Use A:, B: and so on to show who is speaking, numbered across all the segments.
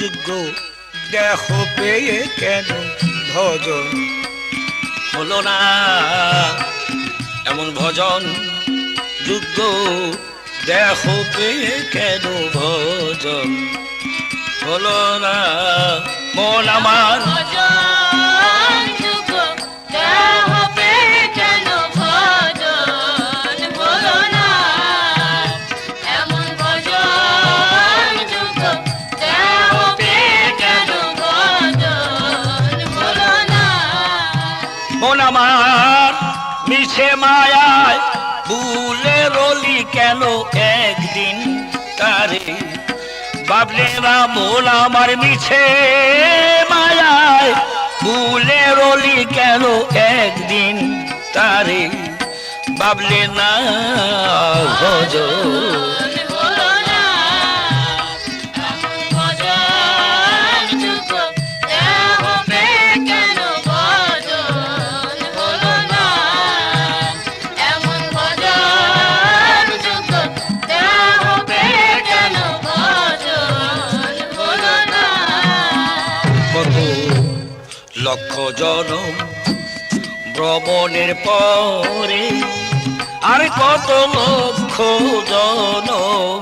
A: যোগ্য দেখো পেয়ে কেন ভজন?
B: হলো না এমন ভজন যোগ্য। দেখো পেয়ে কেন ভজন? হলো না মন আমার
C: ভজন।
B: রলি কেন একদিন তারে? বাবলে না মন আমার মিছে মায়ায় ভুলে রলি কেন একদিন তারে? বাবলে না ভজন লক্ষ জনম ভ্রমণের পরে আর কত লক্ষ জনম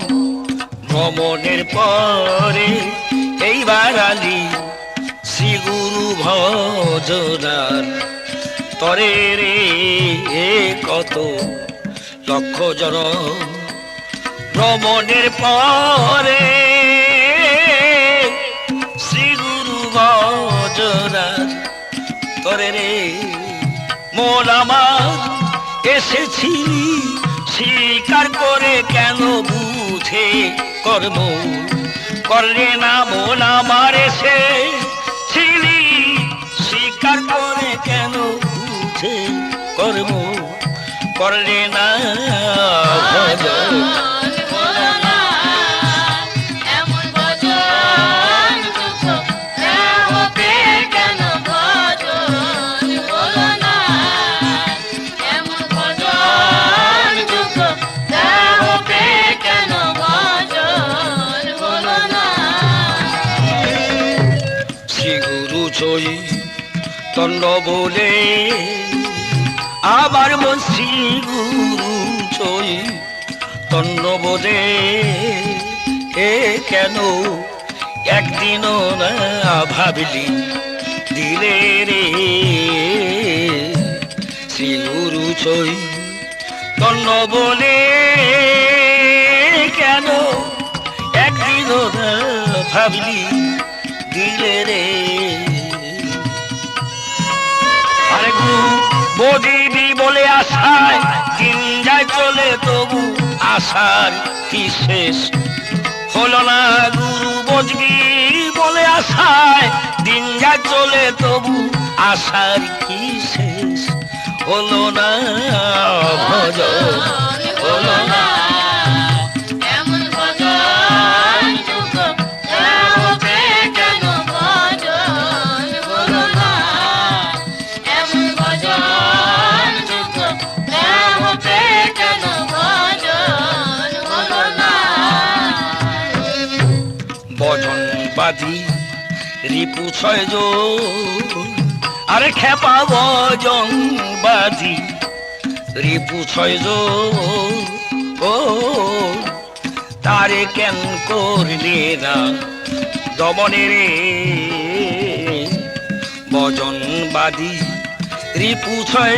B: ভ্রমণের পরে এইবার আলি শ্রী গুরু ভজনার তরে রে কত লক্ষ জনম ভ্রমণের পরে রে। মন আমার এসেছিলি স্বীকার করে কেন বুঝে কর্ম? করলে না মন আমার এসে ছিলি? স্বীকার করে কেন বুঝে কর্ম? করলে না ভজন বলে আমার মন শ্রী তন্ন বলে, এ কেন একদিনও না ভাবলি দিলে রে? শ্রী গুরু জয়ী তন্ন বলে কেন একদিনও না ভাবলি বদিবি বলে আশায়, দিন যায় চলে তবু আশার কি শেষ? হলো না গুরু বজবি বলে আশায়, দিন যায় চলে তবু আশার কি শেষ? হলো না ভজন, হলো না বজন বাদি রিপু ছয় আরে খেপা বজন বাদি রিপু ছয় ও, তারে কেন করলে না দমনে রে? বজন বাদি রিপু ছয়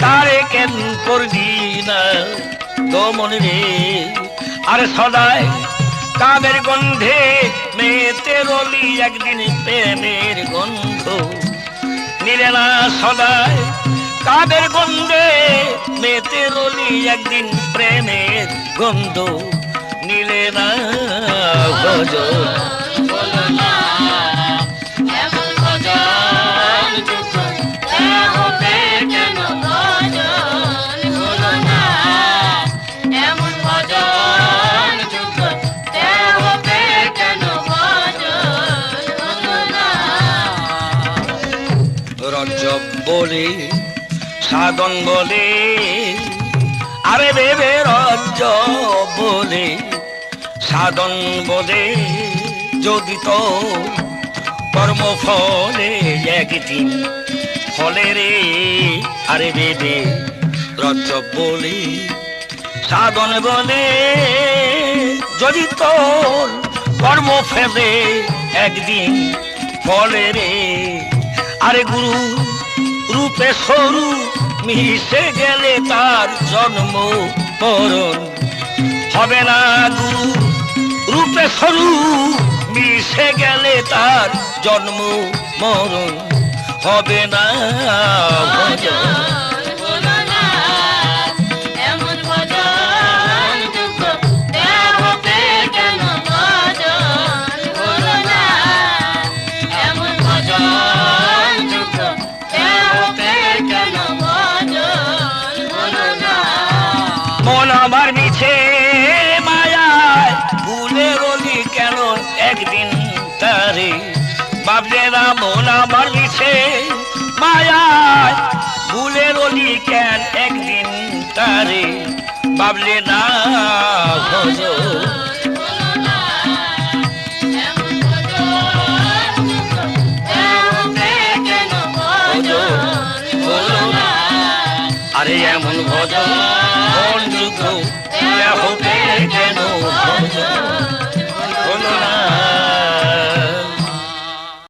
B: তারে কেন করলি না দমন রে? আরে সদায় কাদের গন্ধে মেয়েতে রলি একদিন প্রেমের গন্ধ। নিলে না সদায় কাদের গন্ধে মেয়েতে রলি একদিন প্রেমের গন্ধ। নিলে না ভজন
C: হলো
B: রজব বলে সাধন বলে, আরে বেবে রজব বলে সাধন বোধে যদি তো কর্মফলে একদিন ফলে রে, আরে বেদে রজ বলে সাধন বলে, যদি তোর কর্ম ফেলে একদিন ফলে রে আরে গুরু রূপে সরু মিশে গেলে তার জন্ম মরণ। হবে না গুরু রূপে সরু মিশে গেলে তার জন্ম মরণ। হবে না
C: ভাবলেরা
B: মন আমার মিশে ভুলে রলি কেন একদিন তারে ভাবলে না
C: ভজ আরে এমন ভজন বন্ধু কেন
B: ভজন?